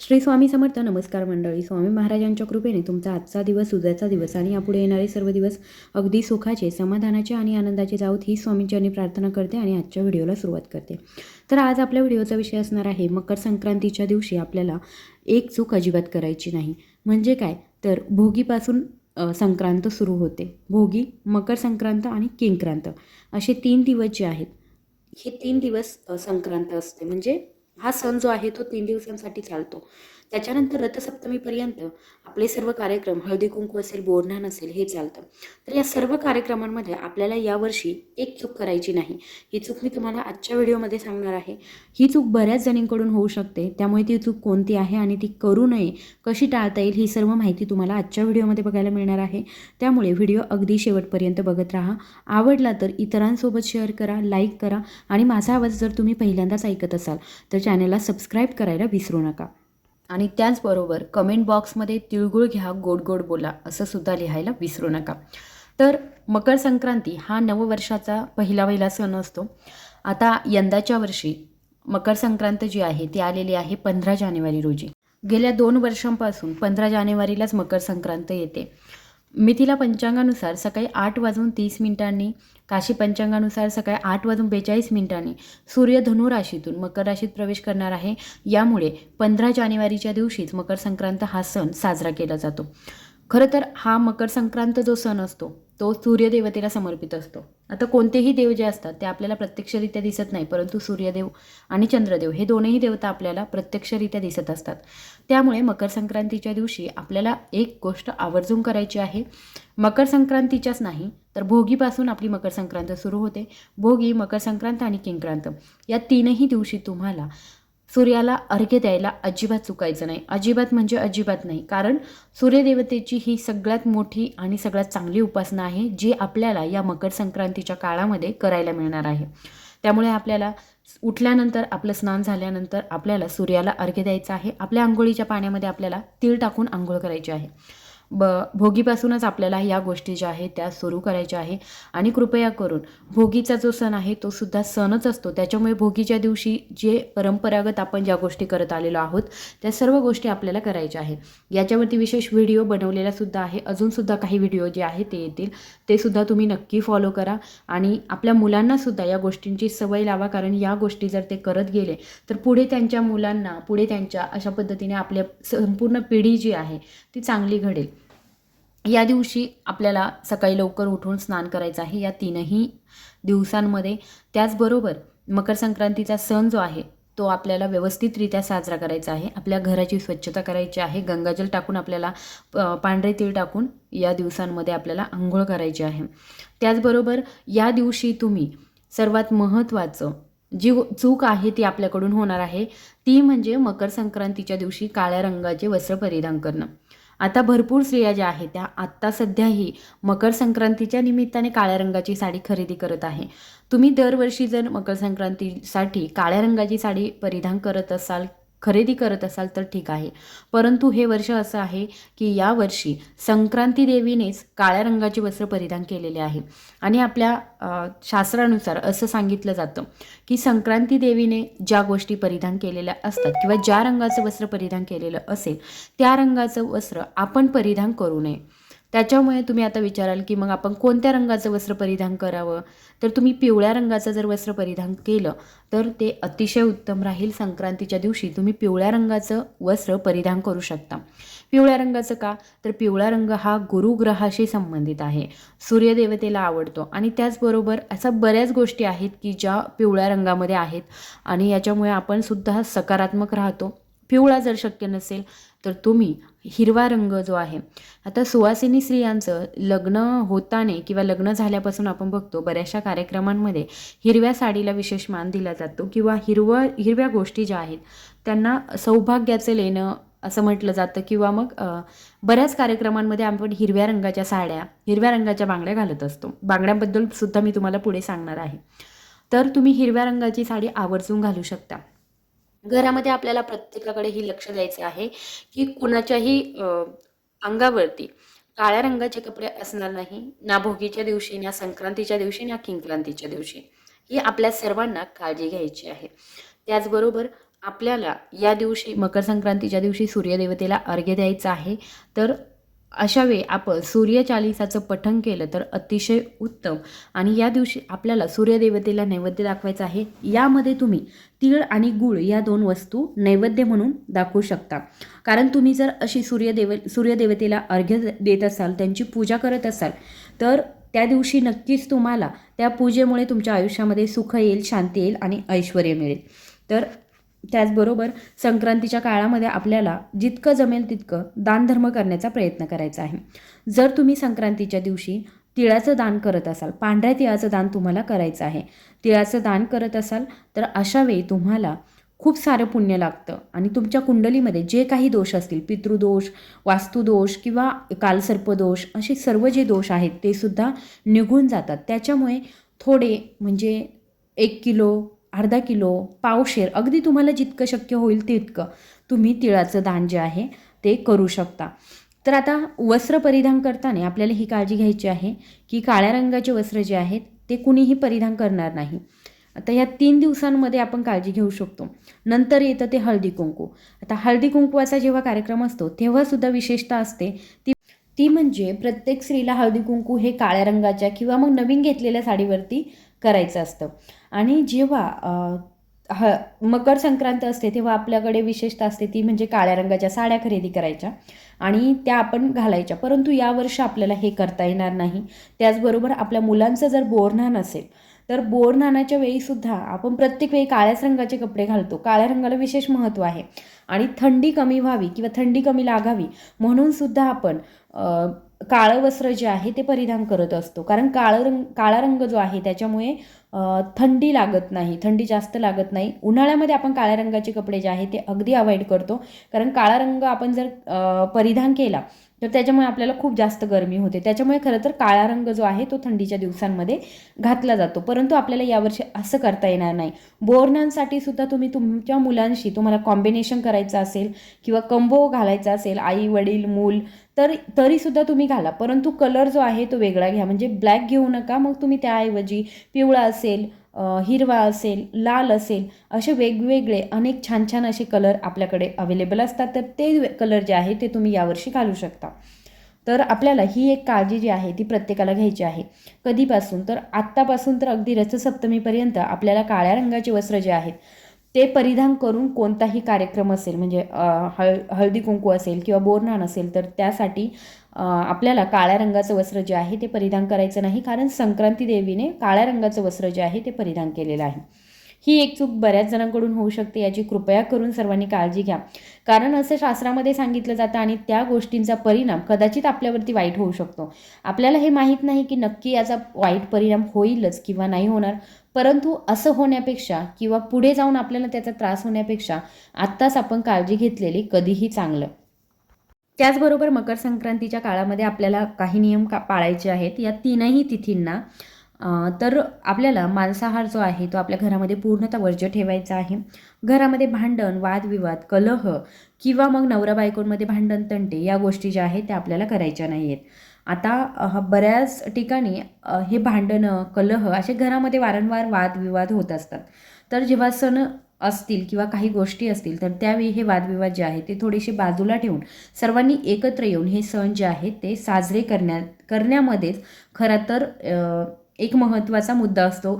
श्री स्वामी समर्थ नमस्कार मंडळी. स्वामी महाराजांच्या कृपेने तुमचा आजचा दिवस उद्याचा दिवस आणि यापुढे येणारे सर्व दिवस अगदी सुखाचे समाधानाचे आणि आनंदाचे जाऊत ही स्वामींची प्रार्थना करते आणि आजच्या व्हिडिओला सुरुवात करते. तर आज आपल्या व्हिडिओचा विषय असणार आहे मकर संक्रांतीच्या दिवशी आपल्याला एक चूक अजिबात करायची नाही. म्हणजे काय? तर भोगीपासून संक्रांत सुरू होते. भोगी मकर संक्रांत आणि किंक्रांत असे तीन दिवस जे आहेत हे तीन दिवस संक्रांत असते. म्हणजे हा सण जो आहे तो तीन दिवसांसाठी चालतो. त्याच्यानंतर रथसप्तमीपर्यंत आपले सर्व कार्यक्रम हळदी कुंकू असेल बोरणान असेल हे चालतं. तर या सर्व कार्यक्रमांमध्ये आपल्याला यावर्षी एक चूक करायची नाही. ही चूक मी तुम्हाला आजच्या व्हिडिओमध्ये सांगणार आहे. ही चूक बऱ्याच जणींकडून होऊ शकते. त्यामुळे ती चूक कोणती आहे आणि ती करू नये कशी टाळता येईल ही सर्व माहिती तुम्हाला आजच्या व्हिडिओमध्ये बघायला मिळणार आहे. त्यामुळे व्हिडिओ अगदी शेवटपर्यंत बघत राहा. आवडला तर इतरांसोबत शेअर करा लाईक करा आणि माझा आवाज जर तुम्ही पहिल्यांदाच ऐकत असाल तर चॅनलला सबस्क्राईब करायला विसरू नका. आणि त्याचबरोबर कमेंट बॉक्समध्ये तिळगुळ घ्या गोड गोड बोला असं सुद्धा लिहायला विसरू नका. तर मकर संक्रांती हा नववर्षाचा पहिला पहिला सण असतो. आता यंदाच्या वर्षी मकर संक्रांत जी आहे ती आलेली आहे पंधरा जानेवारी रोजी. गेल्या दोन वर्षांपासून पंधरा जानेवारीलाच मकर संक्रांत येते. मिथिला पंचांगानुसार सकाळी आठ वाजून तीस मिनिटांनी काशी पंचांगानुसार सकाळी आठ वाजून बेचाळीस मिनिटांनी सूर्य धनु राशीतून मकर राशीत प्रवेश करणार आहे. यामुळे पंधरा जानेवारीच्या दिवशीच मकर संक्रांत हा सण साजरा केला जातो. खरं तर हा मकर संक्रांत जो सण असतो तो सूर्यदेवतेला समर्पित असतो. आता कोणतेही देव जे असतात ते आपल्याला प्रत्यक्षरित्या दिसत नाही परंतु सूर्यदेव आणि चंद्रदेव हे दोनही देवता आपल्याला प्रत्यक्षरित्या दिसत असतात. त्यामुळे मकर संक्रांतीच्या दिवशी आपल्याला एक गोष्ट आवर्जून करायची आहे. मकर संक्रांतीच्याच नाही तर भोगीपासून आपली मकर संक्रांत सुरू होते. भोगी मकर संक्रांत आणि किंक्रांत या तीनही दिवशी तुम्हाला सूर्याला अर्घ्य द्यायला अजिबात चुकायचं नाही. अजिबात म्हणजे अजिबात नाही. कारण सूर्यदेवतेची ही सगळ्यात मोठी आणि सगळ्यात चांगली उपासना आहे जी आपल्याला या मकर संक्रांतीच्या काळामध्ये करायला मिळणार आहे. त्यामुळे आपल्याला उठल्यानंतर आपलं स्नान झाल्यानंतर आपल्याला सूर्याला अर्घ्य द्यायचं आहे. आपल्या आंघोळीच्या पाण्यामध्ये आपल्याला तीळ टाकून आंघोळ करायची आहे. ब भोगीपासूनच आपल्याला या गोष्टी ज्या आहेत त्या सुरू करायच्या आहे. आणि कृपया करून भोगीचा जो सण आहे तो सुद्धा सणच असतो. त्याच्यामुळे भोगीच्या दिवशी जे परंपरागत आपण ज्या गोष्टी करत आलेलो आहोत त्या सर्व गोष्टी आपल्याला करायच्या आहेत. याच्यावरती विशेष व्हिडिओ बनवलेला सुद्धा आहे. अजूनसुद्धा काही व्हिडिओ जे आहेत ते येतील. ते सुद्धा तुम्ही नक्की फॉलो करा. आणि आपल्या मुलांनासुद्धा या गोष्टींची सवय लावा. कारण या गोष्टी जर ते करत गेले तर पुढे त्यांच्या मुलांना पुढे त्यांच्या अशा पद्धतीने आपल्या संपूर्ण पिढी जी आहे ती चांगली घडेल. या दिवशी आपल्याला सकाळी लवकर उठून स्नान करायचं आहे या तीनही दिवसांमध्ये. त्याचबरोबर मकर संक्रांतीचा सण जो आहे तो आपल्याला व्यवस्थितरित्या साजरा करायचा आहे. आपल्या घराची स्वच्छता करायची आहे. गंगाजल टाकून आपल्याला प- पांढरे तीळ टाकून या दिवसांमध्ये आपल्याला आंघोळ करायची आहे. त्याचबरोबर या दिवशी तुम्ही सर्वात महत्त्वाचं जी चूक आहे ती आपल्याकडून होणार आहे ती म्हणजे मकर संक्रांतीच्या दिवशी काळ्या रंगाचे वस्त्र परिधान करणं. आता भरपूर स्त्रिया ज्या आहेत त्या आत्ता सध्याही मकर संक्रांतीच्या निमित्ताने काळ्या रंगाची साडी खरेदी करत आहे. तुम्ही दरवर्षी जर मकर संक्रांतीसाठी काळ्या रंगाची साडी परिधान करत असाल खरेदी करत असाल तर ठीक आहे. परंतु हे वर्ष असं आहे की या वर्षी संक्रांती देवीनेच काळ्या रंगाचे वस्त्र परिधान केलेले आहे. आणि आपल्या शास्त्रानुसार असं सांगितलं जातं की संक्रांती देवीने ज्या गोष्टी परिधान केलेल्या असतात किंवा ज्या रंगाचं वस्त्र परिधान केलेलं असेल त्या रंगाचं वस्त्र आपण परिधान करू नये. त्याच्यामुळे तुम्ही आता विचाराल की मग आपण कोणत्या रंगाचं वस्त्र परिधान करावं? तर तुम्ही पिवळ्या रंगाचं जर वस्त्र परिधान केलं तर ते अतिशय उत्तम राहील संक्रांतीच्या दिवशी. तुम्ही पिवळ्या रंगाचं वस्त्र परिधान करू शकता. पिवळ्या रंगाचं का? तर पिवळा रंग हा गुरुग्रहाशी संबंधित आहे. सूर्यदेवतेला आवडतो. आणि त्याचबरोबर अशा बऱ्याच गोष्टी आहेत की ज्या पिवळ्या रंगामध्ये आहेत. आणि याच्यामुळे आपण सुद्धा सकारात्मक राहतो. पिवळा जर शक्य नसेल तर तुम्ही हिरवा रंग जो आहे आता सुवासिनी स्त्रियांचं लग्न होताने किंवा लग्न झाल्यापासून आपण बघतो बऱ्याचशा कार्यक्रमांमध्ये हिरव्या साडीला विशेष मान दिला जातो किंवा हिरवं हिरव्या गोष्टी ज्या आहेत त्यांना सौभाग्याचं लेणं असं म्हटलं जातं किंवा मग बऱ्याच कार्यक्रमांमध्ये आपण हिरव्या रंगाच्या साड्या हिरव्या रंगाच्या बांगड्या घालत असतो. बांगड्यांबद्दल सुद्धा मी तुम्हाला पुढे सांगणार आहे. तर तुम्ही हिरव्या रंगाची साडी आवर्जून घालू शकता. घरामध्ये आपल्याला प्रत्येकाकडे ही लक्ष द्यायचे आहे की कुणाच्याही अंगावरती काळ्या रंगाचे कपडे असणार नाही ना भोगीच्या दिवशी ना संक्रांतीच्या दिवशी ना किंक्रांतीच्या दिवशी. ही आपल्या सर्वांना काळजी घ्यायची आहे. त्याचबरोबर आपल्याला या दिवशी मकर संक्रांतीच्या दिवशी सूर्यदेवतेला अर्घ्य द्यायचं आहे. तर अशावेळी आपण सूर्यचालिसाचं पठण केलं तर अतिशय उत्तम. आणि या दिवशी आपल्याला सूर्यदेवतेला नैवेद्य दाखवायचं आहे. यामध्ये तुम्ही तीळ आणि गूळ या दोन वस्तू नैवेद्य म्हणून दाखवू शकता. कारण तुम्ही जर अशी सूर्यदेव सूर्यदेवतेला अर्घ्य देत असाल त्यांची पूजा करत असाल तर त्या दिवशी नक्कीच तुम्हाला त्या पूजेमुळे तुमच्या आयुष्यामध्ये सुख येईल शांती येईल आणि ऐश्वर मिळेल. तर त्याचबरोबर संक्रांतीच्या काळामध्ये आपल्याला जितकं जमेल तितकं दानधर्म करण्याचा प्रयत्न करायचा आहे. जर तुम्ही संक्रांतीच्या दिवशी तिळाचं दान करत असाल पांढऱ्या तिळाचं दान तुम्हाला करायचं आहे. तिळाचं दान करत असाल तर अशा वेळी तुम्हाला खूप सारं पुण्य लागतं आणि तुमच्या कुंडलीमध्ये जे काही दोष असतील पितृदोष वास्तुदोष किंवा कालसर्पदोष असे सर्व जे दोष आहेत ते सुद्धा निघून जातात. त्याच्यामुळे थोडे म्हणजे एक किलो अर्धा किलो पावशेर अगदी तुम्हाला जितकं शक्य होईल तितकं तुम्ही तिळाचं दान जे आहे ते करू शकता. तर आता वस्त्र परिधान करताना आपल्याला ही काळजी घ्यायची आहे की काळ्या रंगाचे वस्त्र जे आहेत ते कुणीही परिधान करणार नाही. आता ह्या तीन दिवसांमध्ये आपण काळजी घेऊ शकतो. नंतर येतं ते हळदी कुंकू. आता हळदी कुंकवाचा जेव्हा कार्यक्रम असतो तेव्हासुद्धा विशेषता असते. ती ती म्हणजे प्रत्येक स्त्रीला हळदी कुंकू हे काळ्या रंगाच्या किंवा मग नवीन घेतलेल्या साडीवरती करायचं असतं. आणि जेव्हा ह मकर संक्रांत असते तेव्हा आपल्याकडे विशेषतः असते ती म्हणजे काळ्या रंगाच्या साड्या खरेदी करायच्या आणि त्या आपण घालायच्या. परंतु यावर्षी आपल्याला हे करता येणार नाही. त्याचबरोबर आपल्या मुलांचं जर बोरन्हाण असेल तर बोरन्हाणाच्या वेळीसुद्धा आपण प्रत्येक वेळी काळ्याच रंगाचे कपडे घालतो. काळ्या रंगाला विशेष महत्त्व आहे. आणि थंडी कमी व्हावी किंवा थंडी कमी लागावी म्हणून सुद्धा आपण काळं वस्त्र जे आहे ते परिधान करत असतो. कारण काळं रंग काळा रंग जो आहे त्याच्यामुळे थंडी लागत नाही. थंडी जास्त लागत नाही. उन्हाळ्यामध्ये आपण काळ्या रंगाचे कपडे जे आहे ते अगदी अवॉइड करतो. कारण काळा रंग आपण जर परिधान केला तर त्याच्यामुळे आपल्याला खूप जास्त गरमी होते. त्याच्यामुळे खरं तर काळा रंग जो आहे तो थंडीच्या दिवसांमध्ये घातला जातो. परंतु आपल्याला यावर्षी असं करता येणार नाही. बोरणांसाठी सुद्धा तुम्ही तुमच्या मुलांशी तुम्हाला कॉम्बिनेशन करायचं असेल किंवा कंबो घालायचा असेल आई वडील मूल तर तरीसुद्धा तुम्ही घाला. परंतु कलर जो आहे तो वेगळा घ्या. म्हणजे ब्लॅक घेऊ नका. मग तुम्ही त्याऐवजी पिवळा असेल हिरवा असेल लाल असेल असे वेगवेगळे अनेक छान छान असे कलर आपल्याकडे अवेलेबल असतात. तर ते कलर जे आहे ते तुम्ही यावर्षी घालू शकता. तर आपल्याला ही एक काळजी जी आहे ती प्रत्येकाला घ्यायची आहे. कधीपासून? तर आत्तापासून तर अगदी रथसप्तमीपर्यंत आपल्याला काळ्या रंगाचे वस्त्र जे आहेत ते परिधान करून कोणताही कार्यक्रम असेल म्हणजे हळ हळदी कुंकू असेल किंवा बोरनान असेल तर त्यासाठी आपल्याला काळ्या रंगाचं वस्त्र जे आहे ते परिधान करायचं नाही कारण संक्रांती देवीने काळ्या रंगाचं वस्त्र जे आहे ते परिधान केलेलं आहे. ही एक चूक बऱ्याच जणांकडून होऊ शकते याची कृपया करून सर्वांनी काळजी घ्या. कारण असं शास्त्रामध्ये सांगितलं जातं आणि त्या गोष्टींचा परिणाम कदाचित आपल्यावरती वाईट होऊ शकतो. आपल्याला हे माहीत नाही की नक्की याचा वाईट परिणाम होईलच किंवा नाही होणार. परंतु असं होण्यापेक्षा किंवा पुढे जाऊन आपल्याला त्याचा त्रास होण्यापेक्षा आत्ताच आपण काळजी घेतलेली कधीही चांगलं. त्याचबरोबर मकर संक्रांतीच्या काळामध्ये आपल्याला काही नियम का पाळायचे आहेत. या तीनही तिथींना तर आपल्याला मांसाहार जो आहे तो आपल्या घरामध्ये पूर्णतः वर्ज्य ठेवायचा आहे. घरामध्ये भांडण वादविवाद कलह किंवा मग नवरा बायकोंमध्ये भांडण तंटे या गोष्टी ज्या आहेत त्या आपल्याला करायच्या नाही आहेत आता बऱ्याच ठिकाणी हे भांडणं कलह असे घरामध्ये वारंवार वादविवाद होत असतात. तर जेव्हा सण असतील किंवा काही गोष्टी असतील तर त्यावेळी हे वादविवाद जे आहे ते थोडेसे बाजूला ठेवून सर्वांनी एकत्र येऊन हे सण जे आहेत ते साजरे करण्यात करण्यामध्येच खरं तर एक महत्त्वाचा मुद्दा असतो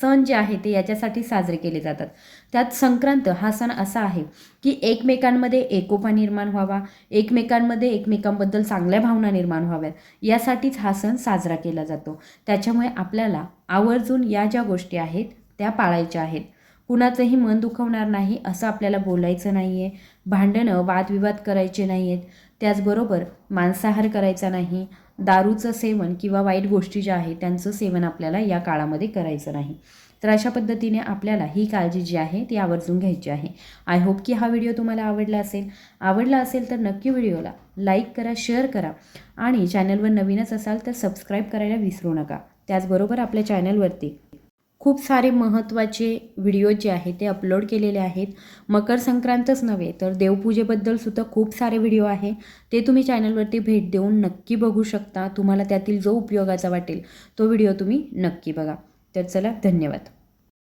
सण जे आहे ते याच्यासाठी साजरे केले जातात. त्यात संक्रांत हा सण असा आहे की एकमेकांमध्ये एकोपा निर्माण व्हावा एकमेकांमध्ये एकमेकांबद्दल चांगल्या भावना निर्माण व्हाव्यात. यासाठीच हा सण साजरा केला जातो. त्याच्यामुळे आपल्याला आवर्जून या ज्या गोष्टी आहेत त्या पाळायच्या आहेत. कुणाचंही मन दुखवणार नाही असं आपल्याला बोलायचं नाही आहे भांडणं वादविवाद करायचे नाही आहेत त्याचबरोबर मांसाहार करायचा नाही दारूचं सेवन किंवा वाईट गोष्टी ज्या आहेत त्यांचं सेवन आपल्याला या काळामध्ये करायचं नाही. तर अशा पद्धतीने आपल्याला ही काळजी जी आहे ती आवर्जून घ्यायची आहे. आय होप की हा व्हिडिओ तुम्हाला आवडला असेल. आवडला असेल तर नक्की व्हिडिओला लाईक करा शेअर करा आणि चॅनलवर नवीनच असाल तर सबस्क्राईब करायला विसरू नका. त्याचबरोबर आपल्या चॅनलवरती खूप सारे महत्त्वाचे व्हिडिओ जे आहेत ते अपलोड केलेले आहेत. मकर संक्रांतच नव्हे तर देवपूजेबद्दल सुद्धा खूप सारे व्हिडिओ आहे. ते तुम्ही चॅनलवरती भेट देऊन नक्की बघू शकता. तुम्हाला त्यातील जो उपयोगाचा वाटेल तो व्हिडिओ तुम्ही नक्की बघा. तर चला धन्यवाद.